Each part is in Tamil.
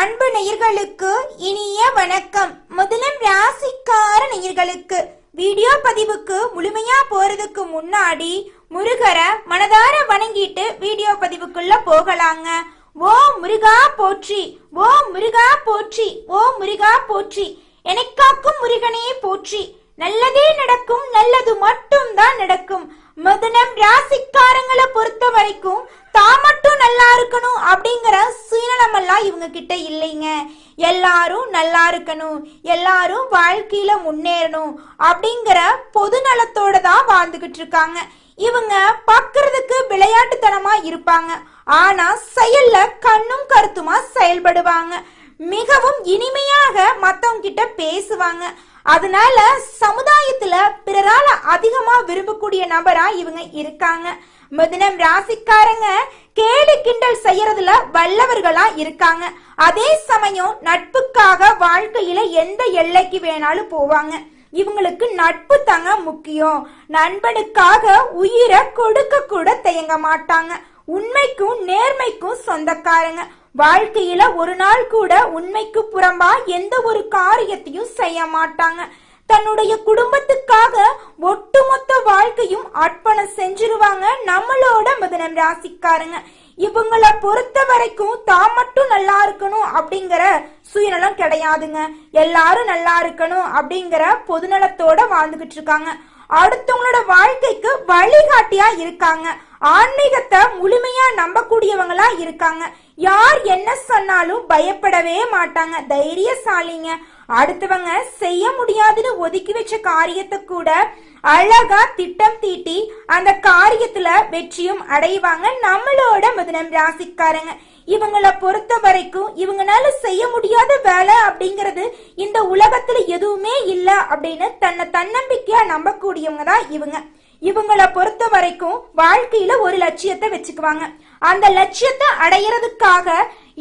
அன்பு நேயர்களுக்கு இனிய வணக்கம். முதலம் ராசிக்கார நேயர்களுக்கு வீடியோ பதிவுக்கு முழுமையா போறதுக்கு முன்னாடி முருகரை மனதார வணங்கிட்டு வீடியோ பதிவுக்குள்ள போகலாங்க. ஓ முருகா போற்றி ஓ முருகா போற்றி ஓ முருகா போற்றி. எனக்காக்கும் முருகனே போற்றி. நல்லதே நடக்கும் நல்லது மட்டும் தான் நடக்கும். முதனம் ராசிக்காரங்களை பொறுத்த வரைக்கும் தான் மட்டும் நல்லா இருக்கணும் அப்படிங்கிற சுயநலம் எல்லாம் இவங்க கிட்ட இல்லைங்க. எல்லாரும் நல்லா இருக்கணும். எல்லாரும் வாழ்க்கையில முன்னேறணும் அப்படிங்கிற பொது நலத்தோட தான் வாழ்ந்துகிட்டு இருக்காங்க. இவங்க பார்க்கறதுக்கு விளையாட்டுத்தனமா இருப்பாங்க. ஆனா செயல்ல கண்ணும் கருத்துமா செயல்படுவாங்க. மிகவும் இனிமையாக மத்தவங்க கிட்ட பேசுவாங்க. அதனால சமுதாயத்துல பிறரால அதிகமா விரும்பக்கூடிய நபரா இவங்க இருக்காங்க. மிதுனம் ராசிக்காரங்க கேலி கிண்டல் செய்யறதுல வல்லவர்களா இருக்காங்க. அதே சமயம் நட்புக்காக வாழ்க்கையில எந்த எல்லைக்கு வேணாலும் போவாங்க. இவங்களுக்கு நட்பு தாங்க முக்கியம். நண்பனுக்காக உயிரை கொடுக்க கூட தயங்க மாட்டாங்க. உண்மைக்கும் நேர்மைக்கும் சொந்தக்காரங்க. வாழ்க்கையில ஒரு நாள் கூட உண்மைக்கு புறம்பா எந்த ஒரு காரியத்தையும் செய்ய மாட்டாங்க. தன்னுடைய குடும்பத்துக்காக ஒட்டுமொத்த வாழ்க்கையும் அர்ப்பணம் செஞ்சிருவாங்க நம்மளோட மிதனம் ராசிக்காரங்க. இவங்கள பொறுத்த வரைக்கும் தான் மட்டும் நல்லா இருக்கணும் அப்படிங்கிற சுயநலம் கிடையாதுங்க. எல்லாரும் நல்லா இருக்கணும் அப்படிங்கிற பொதுநலத்தோட வாழ்ந்துகிட்டு இருக்காங்க அடுத்தவங்களோட வாழ்க்கைக்கு வழிகாட்டியா இருக்காங்க. ஆன்மீகத்தை முழுமையா நம்பக்கூடியவங்களா இருக்காங்க. யார் என்ன சொன்னாலும் பயப்படவே மாட்டாங்க. தைரியசாலிங்க. அடுத்தவங்க செய்ய முடியாதுன்னு ஒதுக்கி வச்ச காரியத்தை கூட அழகா திட்டம் தீட்டி அந்த காரியத்துல வெற்றியும் அடைவாங்க. நம்மளோட மிதுனம் ராசிக்காரங்க. இவங்கள பொறுத்த வரைக்கும் இவங்களால செய்ய முடியாத வேலை அப்படிங்கிறது இந்த உலகத்துல எதுவுமே இல்ல அப்படின்னு தன்னை தன்னம்பிக்கையா நம்பக்கூடியவங்க தான் இவங்க. இவங்களை பொறுத்த வரைக்கும் வாழ்க்கையில ஒரு லட்சியத்தை வச்சுக்குவாங்க. அந்த லட்சியத்தை அடையிறதுக்காக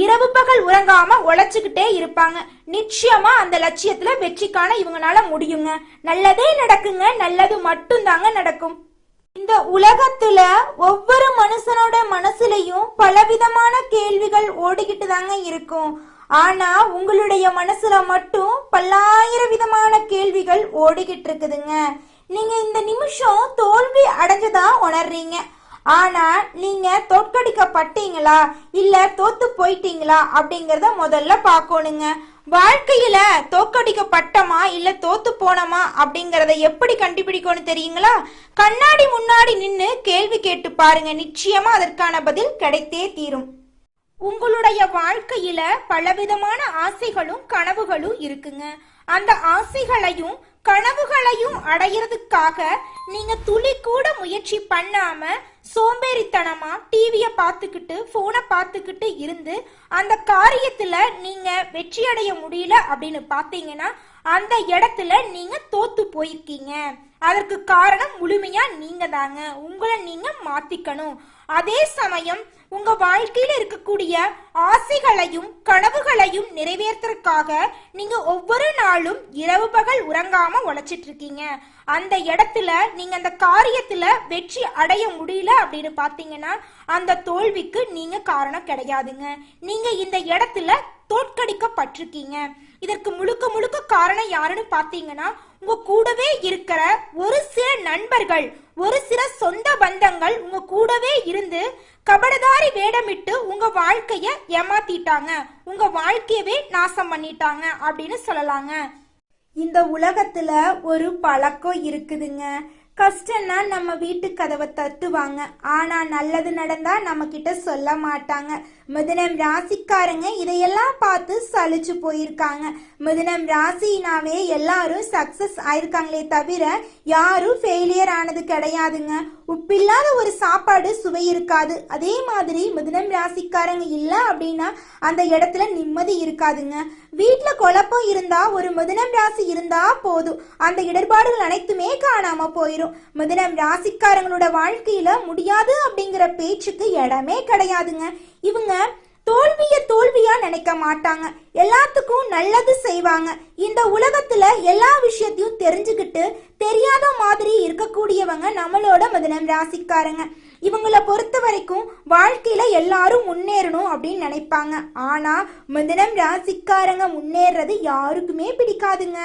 இரவு பகல் உறங்காம உழைச்சுக்கிட்டே இருப்பாங்க. நிச்சயமா அந்த லட்சியத்துல வெற்றி காண இவங்களால முடியுங்க. நல்லதே நடக்குங்க நல்லது மட்டும்தாங்க நடக்கும். இந்த உலகத்துல ஒவ்வொரு மனுஷனோட மனசுலயும் பலவிதமான கேள்விகள் ஓடிக்கிட்டு தாங்க இருக்கும். ஆனா உங்களுடைய மனசுல மட்டும் பல்லாயிரம் விதமான கேள்விகள் ஓடிக்கிட்டு இருக்குதுங்க. நீங்க இந்த நிமிஷம் தோல்வி அடைஞ்சதா உணர்றீங்க. ஆனா நீங்க தோற்கடிக்கப்பட்டீங்களா? இல்ல தோத்து போயிட்டீங்களா? அப்படிங்கறத முதல்ல பார்க்கணுங்க. வாழ்க்கையில தோக்கடிக்கப்பட்டமா இல்ல தோத்து போனோமா? அப்படிங்கறத எப்படி கண்டுபிடிக்கணும் தெரியுங்களா? கண்ணாடி முன்னாடி நின்னு கேள்வி கேட்டு பாருங்க. நிச்சயமா அதற்கான பதில் கிடைத்தே தீரும். உங்களுடைய வாழ்க்கையில பலவிதமான ஆசைகளும் கனவுகளும் இருக்குங்க. அந்த ஆசைகளையும் கனவுகளையும் அடையிறதுக்காக நீங்க துளி கூட முயற்சி பண்ணாம சோம்பேறித்தனமா டிவிய பார்த்துக்கிட்டு போனை பார்த்துக்கிட்டு இருந்து அந்த காரியத்துல நீங்க வெற்றி அடைய முடியல அப்படின்னு பாத்தீங்கன்னா அந்த இடத்துல நீங்க தோத்து போயிருக்கீங்க. அதற்கு காரணம் முழுமையா நீங்க தாங்க உங்களை நீங்க மாத்திக்கணும். அதே சமயம் உங்க வாழ்க்கையில இருக்கக்கூடிய ஆசைகளையும் கனவுகளையும் நிறைவேற்றுறதுக்காக நீங்க ஒவ்வொரு நாளும் இரவு பகல் உறங்காம உழைச்சிட்டு இருக்கீங்க அந்த இடத்துல நீங்க அந்த காரியத்துல வெற்றி அடைய முடியல அப்படின்னு பாத்தீங்கன்னா அந்த தோல்விக்கு நீங்க காரணம் கிடையாதுங்க. நீங்க இந்த இடத்துல தோற்கடிக்கப்பட்டிருக்கீங்க. இதற்கு முழுக்க முழுக்க காரணம் யாருன்னு பாத்தீங்கன்னா உங்க கூடவே இருக்கிற ஒரு சில நண்பர்கள் ஒரு சில சொந்த பந்தங்கள் உங்க கூடவே இருந்து கபடதாரி வேடமிட்டு உங்க வாழ்க்கைய ஏமாத்திட்டாங்க. உங்க வாழ்க்கையவே நாசம் பண்ணிட்டாங்க அப்படின்னு சொல்லலாங்க. இந்த உலகத்துல ஒரு பழக்கம் இருக்குதுங்க. கஷ்டம்னா நம்ம வீட்டு கதவை தட்டுவாங்க. ஆனா நல்லது நடந்தா நம்ம கிட்ட சொல்ல மாட்டாங்க. மிதுனம் ராசிக்காரங்க இதையெல்லாம் பார்த்து சலிச்சு போயிருக்காங்க. மிதுனம் ராசினாவே எல்லாரும் சக்சஸ் ஆயிருக்காங்களே தவிர யாரும் ஃபெயிலியர் ஆனது கிடையாதுங்க. உப்பில்லாத ஒரு சாப்பாடு சுவை இருக்காது. அதே மாதிரி மிதுனம் ராசிக்காரங்க இல்ல அப்படின்னா அந்த இடத்துல நிம்மதி இருக்காதுங்க. வீட்டுல குழப்பம் இருந்தா ஒரு மிதுனம் ராசி இருந்தா போதும். அந்த இடர்பாடுகள் அனைத்துமே காணாம போயிரும். மிதுனம் ராசிக்காரங்களோட வாழ்க்கையில முடியாது அப்படிங்கிற பேச்சுக்கு இடமே கிடையாதுங்க. இவங்க தோல்விய தோல்வியா நினைக்க மாட்டாங்க. எல்லாத்துக்கும் நல்லது செய்வாங்க. இந்த உலகத்துல எல்லா விஷயத்தையும் தெரிஞ்சுக்கிட்டு தெரியாத மாதிரி இருக்கக்கூடியவங்க நம்மளோட மிதனம் ராசிக்காரங்க. இவங்கள பொறுத்த வரைக்கும் வாழ்க்கையில எல்லாரும் முன்னேறணும் அப்படின்னு நினைப்பாங்க. ஆனா மதினம் ராசிக்காரங்க முன்னேறது யாருக்குமே பிடிக்காதுங்க.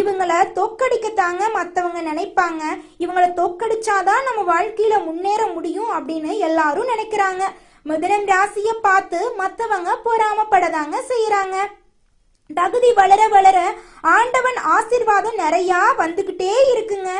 இவங்கள தோக்கடிக்கத்தாங்க மத்தவங்க நினைப்பாங்க. இவங்கள தோக்கடிச்சாதான் நம்ம வாழ்க்கையில முன்னேற முடியும் அப்படின்னு எல்லாரும் நினைக்கிறாங்க. மிதுனம் ராசிய பார்த்து மத்தவங்க பொறாமப்படதாங்க செய்யறாங்க தகுதி வளர வளர ஆண்டவன் ஆசிர்வாதம் நிறையா வந்துகிட்டே இருக்குங்க.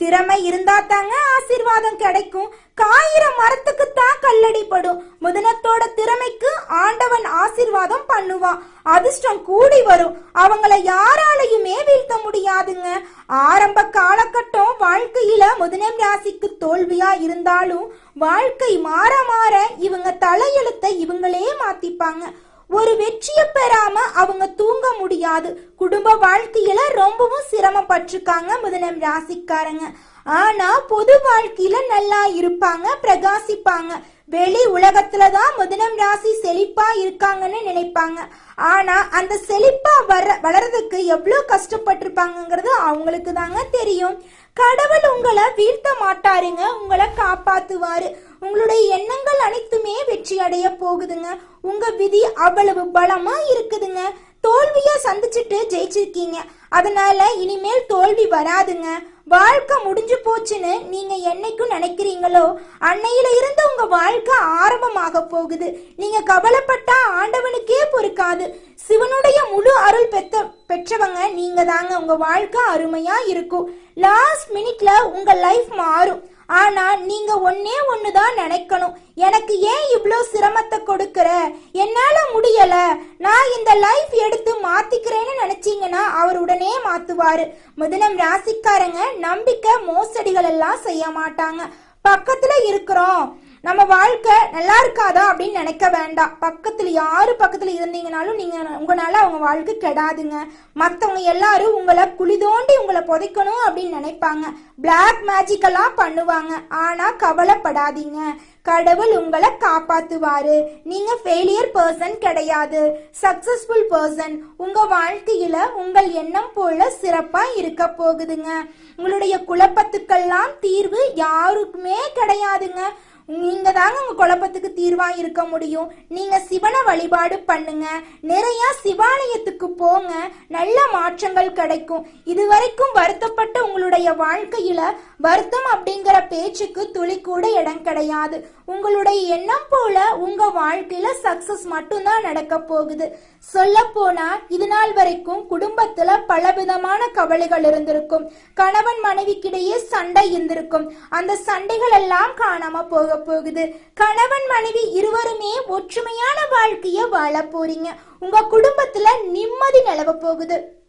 திறமை இருந்தா தாங்க ஆசிர்வாதம் கிடைக்கும். காயிற மரத்துக்கு தான் கல்லடிப்படும் முதனத்தோட திறமைக்கு ஆண்டவன் ஆசிர்வாதம் பண்ணுவான் அதிர்ஷ்டம் கூடி வரும். அவங்கள யாராலையுமே வீழ்த்த முடியாதுங்க. ஆரம்ப காலகட்டம் வாழ்க்கையில முதனம் ராசிக்கு தோல்வியா இருந்தாலும் வாழ்க்கை மாற மாற இவங்க தலையெழுத்தை இவங்களே மாத்திப்பாங்க. ஒரு வெற்றியை பெறாம அவங்க தூங்க முடியாது. குடும்ப வாழ்க்கையில ரொம்பவும் சிரமப்பட்டிருக்காங்க முதலம் ராசிக்காரங்க. ஆனா பொது வாழ்க்கையில நல்லா இருப்பாங்க பிரகாசிப்பாங்க. வெளி உலகத்துல தான் முதலம் ராசி செழிப்பா இருக்காங்கன்னு நினைப்பாங்க. ஆனா அந்த செழிப்பா வர வளர்றதுக்கு எவ்வளவு கஷ்டப்பட்டிருப்பாங்கங்கிறது அவங்களுக்கு தாங்க தெரியும். கடவுள் உங்களை வீழ்த்த மாட்டாருங்க. உங்களை காப்பாத்துவாரு. உங்களுடைய எண்ணங்கள் அனைத்துமே வெற்றி அடைய போகுதுங்க. உங்க விதி அவ்வளவு பலமா இருக்குதுங்க. தோல்விய சந்திச்சுட்டு ஜெயிச்சிருக்கீங்க. அதனால இனிமேல் தோல்வி வராதுங்க. வாழ்க்கை முடிஞ்சு போச்சுன்னு நீங்க என்னைக்கும் நினைக்கிறீங்களோ அன்னையில இருந்து உங்க வாழ்க்கை ஆரம்பமாக போகுது. நீங்க கவலைப்பட்டா ஆண்டவனுக்கே பொறுக்காது. சிவனுடைய முழு அருள் பெத்த பெற்றவங்க நீங்க தாங்க உங்க வாழ்க்கை அருமையா இருக்கும். லாஸ்ட் மினிட்ல உங்க லைஃப் மாறும். ஆனா நீங்க ஒன்னே ஒண்ணுதான் நினைக்கணும். எனக்கு ஏன் இவ்ளோ சிரமத்தை கொடுக்கற? என்னால முடியல. நான் இந்த லைஃப் எடுத்து மாத்திக்கிறேன்னு நினைச்சீங்கன்னா அவர் உடனே மாத்துவாரு. முதலம் ராசிக்காரங்க நம்பிக்கை மோசடிகள் எல்லாம் செய்ய மாட்டாங்க. பக்கத்துல இருக்கிறோம். நம்ம வாழ்க்கை நல்லா இருக்காதா அப்படின்னு நினைக்க வேண்டாம். பக்கத்தில் யார் பக்கத்தில் இருந்தீங்கனாலும் நீங்கள் உங்களால் அவங்க வாழ்க்கை கெடாதுங்க. மற்றவங்க எல்லாரும் உங்களை குழி தோண்டி உங்களை புதைக்கணும் அப்படின்னு நினைப்பாங்க. பிளாக் மேஜிக்கெல்லாம் பண்ணுவாங்க. ஆனால் கவலைப்படாதீங்க. கடவுள் உங்களை காப்பாத்துவாரு. நீங்க ஃபெயிலியர் பர்சன் கிடையாது. சக்சஸ்ஃபுல் பர்சன் உங்க வாழ்க்கையில உங்கள் எண்ணம் போல சிறப்பா இருக்க போகுதுங்க. உங்களுடைய குழப்பத்துக்கெல்லாம் தீர்வு யாருக்குமே கிடையாதுங்க. நீங்க தாங்க உங்க குழப்பத்துக்கு தீர்வா இருக்க முடியும். நீங்க சிவனை வழிபாடு பண்ணுங்க. நிறைய சிவாலயத்துக்கு போங்க. நல்ல மாற்றங்கள் கிடைக்கும். இதுவரைக்கும் வருத்தப்பட்ட உங்களுடைய வாழ்க்கையில வருத்தம் அப்படிங்கிற பேச்சுக்கு துளி கூட இடம் கிடையாது. உங்களுடைய எண்ணம் போல உங்க வாழ்க்கையில சக்சஸ் மட்டும்தான் நடக்க போகுது. சொல்ல போனா இது நாள் வரைக்கும் குடும்பத்துல பலவிதமான கவலைகள் இருந்திருக்கும். கணவன் மனைவிக்கிடையே சண்டை இருந்திருக்கும். அந்த சண்டைகள் எல்லாம் காணாம போக போகுது. கணவன் மனைவி இருவருமே ஒற்றுமையான வாழ்க்கைய வாழ போறீங்க. உங்க குடும்பத்துல நிம்மதி நிலவ போகுது.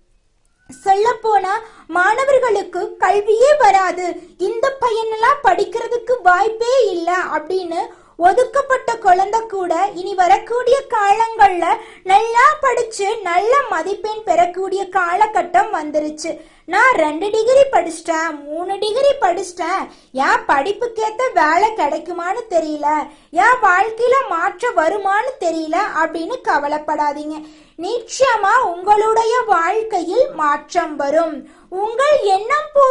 சொல்ல போனா மாணவர்களுக்கு கல்வியே வராது. இந்த பையனெல்லாம் படிக்கிறதுக்கு வாய்ப்பே இல்லை அப்படின்னு ஒதுக்கப்பட்ட குழந்தை இனி வரக்கூடிய காலங்கள்ல நல்லா படிச்சு நல்ல மதிப்பெண் பெறக்கூடிய காலகட்டம் வந்துருச்சு. நான் ரெண்டு டிகிரி படிச்சிட்டேன் மூணு டிகிரி படிச்சிட்டேன். என் படிப்புக்கேத்த வேலை கிடைக்குமான்னு தெரியல. என் வாழ்க்கையில மாற்றம் வருமான்னு தெரியல அப்படின்னு கவலைப்படாதீங்க. நிச்சயமா உங்களுடைய வாழ்க்கையில் மாற்றம் வரும். உங்கள் எண்ணம் போ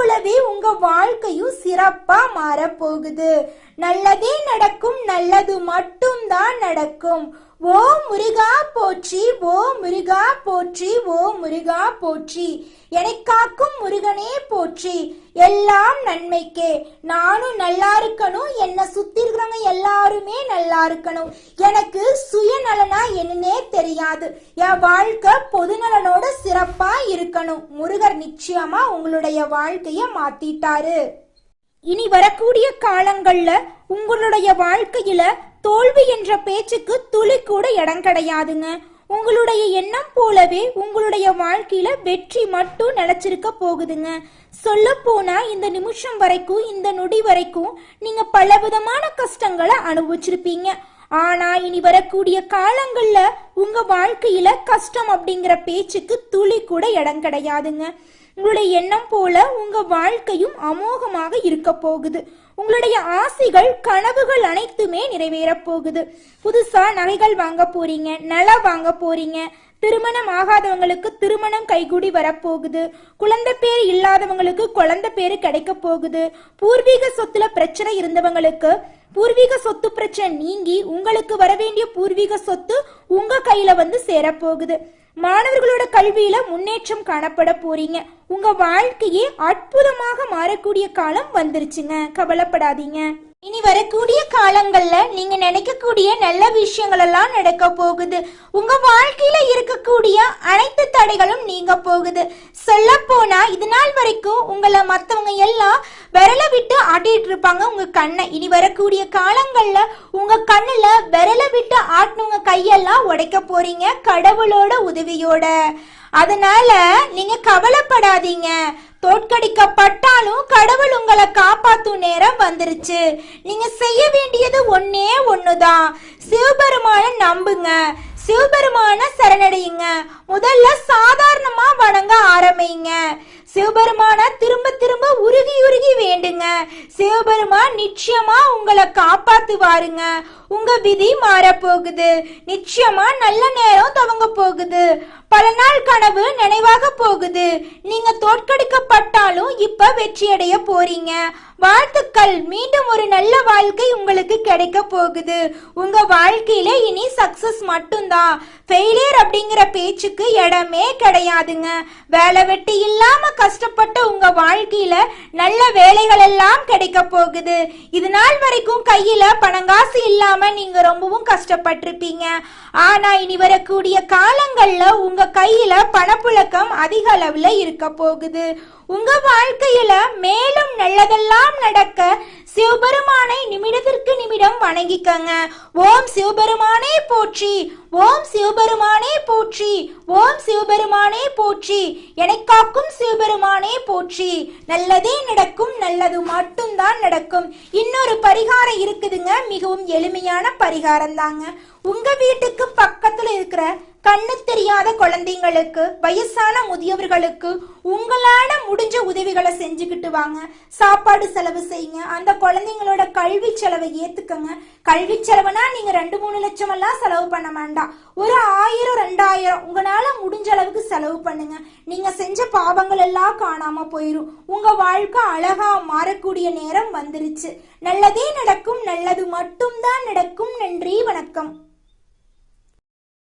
உங்க வாழ்க்கையும் சிறப்பா மாறப்போகுது. நல்லதே நடக்கும் நல்லது மட்டும்தான் நடக்கும். ஓ முருகா போற்றி ஓ முருகா போற்றி ஓ முருகா போற்றி. என்னை காக்கும் முருகனே போற்றி. எல்லாம் நன்மைக்கே. நானும் நல்லா இருக்கணும். என்னை சுத்தி இருக்கிறவங்க எல்லாருமே நல்லா இருக்கணும். எனக்கு சுயநலனா என்னன்னே தெரியாது. என் வாழ்க்கை பொதுநலனோட சிறப்பா இருக்கணும். முருகர் நிச்சயமா உங்களுடைய வாழ்க்கைய மாத்திட்டாரு. இனி வரக்கூடிய காலங்கள்ல உங்களுடைய வாழ்க்கையில தோல்வி என்ற பேச்சுக்கு துளி கூட இடம் கிடையாதுங்க. உங்களுடைய எண்ணம் போலவே உங்களுடைய வாழ்க்கையில வெற்றி மட்டும் நிலைச்சிருக்க போகுதுங்க. சொல்ல போனா இந்த நிமிஷம் வரைக்கும் இந்த நொடி வரைக்கும் நீங்க பலவிதமான கஷ்டங்களை அனுபவிச்சிருப்பீங்க. ஆனா இனி வரக்கூடிய காலங்கள்ல உங்க வாழ்க்கையில கஷ்டம் அப்படிங்கிற பேச்சுக்கு துளி கூட இடம் கிடையாதுங்க. உங்களுடைய எண்ணம் போல உங்க வாழ்க்கையும் அமோகமாக இருக்க போகுது. உங்களுடைய ஆசைகள் கனவுகள் அனைத்துமே நிறைவேறப் போகுது. புதுசா நகைகள் வாங்க போறீங்க நலம் வாங்க போறீங்க. திருமணம் ஆகாதவங்களுக்கு திருமணம் கைகூடி வரப்போகுது குழந்தை பேர் இல்லாதவங்களுக்கு குழந்தை பேரு கிடைக்க போகுது. பூர்வீக சொத்துல பிரச்சனை இருந்தவங்களுக்கு பூர்வீக சொத்து பிரச்சனை நீங்கி உங்களுக்கு வர வேண்டிய பூர்வீக சொத்து உங்க கையில வந்து சேரப்போகுது மாணவர்களோட கல்வியில முன்னேற்றம் காணப்பட போறீங்க. உங்க வாழ்க்கையே அற்புதமாக மாறக்கூடிய காலம் வந்துருச்சுங்க. கவலைப்படாதீங்க. இனி வரக்கூடிய காலங்கள்ல நீங்க நினைக்கக்கூடிய நல்ல விஷயங்கள் எல்லாம் நடக்க போகுது. உங்க வாழ்க்கையில இருக்கக்கூடிய அனைத்து தடைகளும் நீங்க போகுது. சொல்ல போனா இது நாள் வரைக்கும் உங்களை மத்தவங்க எல்லாம் விரலை விட்டு ஆட்டிட்டு இருப்பாங்க உங்க கண்ணை. இனி வரக்கூடிய காலங்கள்ல உங்க கண்ணுல விரலை விட்டு ஆட்டினவங்க கையெல்லாம் உடைக்க போறீங்க. கடவுளோட உதவியோட. அதனால நீங்க கவலைப்படாதீங்க. தோற்கடிக்கப்பட்டாலும் கடவுள் உங்களை காப்பாத்தும் நேரம் வந்துருச்சு. நீங்க செய்ய வேண்டியது ஒன்னே ஒண்ணுதான். சிவபெருமான நம்புங்க. சிவபெருமான சரணடையுங்க. முதல்ல சாதாரணமா வணங்க ஆரம்பிங்க. சிவபெருமான திரும்ப திரும்ப உருகி உருகி வேண்டுங்க. சிவபெருமான் நிச்சயமா உங்களை காப்பாத்துவாருங்க. உங்க விதி மாறப்போகுது. நிச்சயமா நல்ல நேரம் துவங்க போகுது பல நாள் கனவு நினைவாக போகுது. நீங்க தோற்கடிக்கப்பட்டாலும் இப்ப வெற்றியடைய போறீங்க. வாழ்த்துக்கள். மீண்டும் ஒரு நல்ல வாழ்க்கை உங்களுக்கு கிடைக்க போகுது. உங்க வாழ்க்கையில இனி சக்சஸ் மட்டும்தான். ஃபெயிலியர் அப்படிங்கிற பேச்சுக்கு இடமே கிடையாதுங்க. வேலை வெட்டி இல்லாம கஷ்டப்பட்ட உங்க வாழ்க்கையில நல்ல வேலைகள் எல்லாம் கிடைக்க போகுது. இது நாள் வரைக்கும் கையில பணங்காசு இல்லாம நீங்க ரொம்பவும் கஷ்டப்பட்டிருப்பீங்க. ஆனா இனி வரக்கூடிய காலங்கள்ல உங்க கையில பணப்புழக்கம் அதிக அளவுல இருக்க போகுது. உங்க வாழ்க்கையில மேலும் நல்லதெல்லாம் நடக்க சிவபெருமானை நிமிடத்திற்கு நிமிடம் வணங்கிக்கங்க. ஓம் சிவபெருமானே போற்றி ஓம் சிவபெருமானே போற்றி ஓம் சிவபெருமானே போற்றி என்னை காக்கும் சிவபெருமானே போற்றி. நல்லதே நடக்கும் நல்லது மட்டும்தான் நடக்கும். இன்னொரு பரிகாரம் இருக்குதுங்க மிகவும் எளிமையான பரிகாரம் தாங்க உங்க வீட்டுக்கு பக்கத்துல இருக்கிற கண்ணு தெரியாத குழந்தைங்களுக்கு வயசான முதியவர்களுக்கு உங்களால முடிஞ்ச உதவிகளை செஞ்சுக்கிட்டு வாங்க. சாப்பாடு செலவு செய்யுங்க. அந்த குழந்தைங்களோட கல்வி செலவை ஏத்துக்கங்க. கல்வி செலவுனா நீங்க ரெண்டு மூணு லட்சம் எல்லாம் செலவு பண்ண வேண்டாம். ஒரு ஆயிரம் ரெண்டாயிரம் உங்களால முடிஞ்ச அளவுக்கு செலவு பண்ணுங்க. நீங்க செஞ்ச பாவங்கள் எல்லாம் காணாம போயிரும். உங்க வாழ்க்கை அழகா மாறக்கூடிய நேரம் வந்துருச்சு. நல்லதே நடக்கும் நல்லது மட்டும்தான் நடக்கும். நன்றி வணக்கம்.